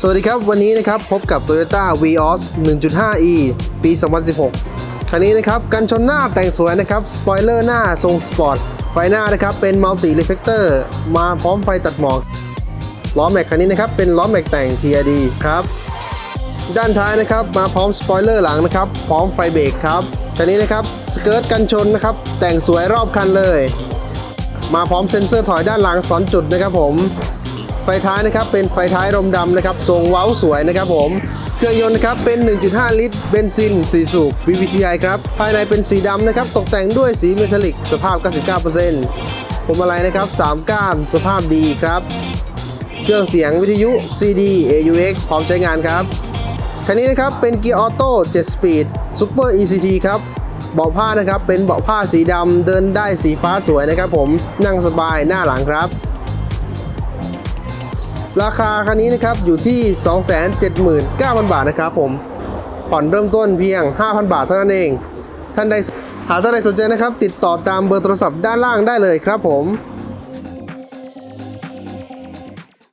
สวัสดีครับ วันนี้นะครับพบกับ Toyota Vios 1.5e ปี 2016 คันนี้นะครับกันชนหน้าแต่งสวยนะครับ สปอยเลอร์หน้าทรงสปอร์ต ไฟหน้านะครับเป็นมัลติ r e เฟ c เตอร์มาพร้อมไฟตัดหมอกล้อแม็กคันนี้นะครับเป็นล้อแม็กแต่ง TRD ครับด้านท้ายนะครับมาพร้อมสปอยเลอร์หลังนะครับพร้อมไฟเบรกครับคันนี้นะครับสเกิร์ตกันชนนะครับแต่งสวยรอบคันเลย มาพร้อมเซ็นเซอร์ถอยด้านหลังสอนจุดนะครับผม ไฟท้ายนะครับเป็นไฟท้ายรมดำนะครับทรงเว้าสวยนะครับผมเครื่องยนต์นะครับเป็น 1.5 ลิตรเบนซิน 4 สูบ VVTi ครับ ภายในเป็นสีดำนะครับ ตกแต่งด้วยสีเมทัลลิก สภาพ 99%ผมอะไรนะครับ 3 ก้าน สภาพดีครับ เครื่องเสียงวิทยุ CD AUX พร้อมใช้งานครับ คันนี้นะครับเป็นเกียร์ออโต้7 Speed Super ECT ครับ เบาะผ้านะครับเป็นเบาะผ้าสีดำเดินได้สีฟ้าสวยนะครับผม นั่งสบายหน้าหลังครับ ราคาคันนี้นะครับอยู่ที่ 279,000 บาทนะครับผม ผ่อนเริ่มต้นเพียง 5,000 บาทเท่านั้นเอง ท่านใดหากท่านใดสนใจนะครับ ติดต่อตามเบอร์โทรศัพท์ด้านล่างได้เลยครับผม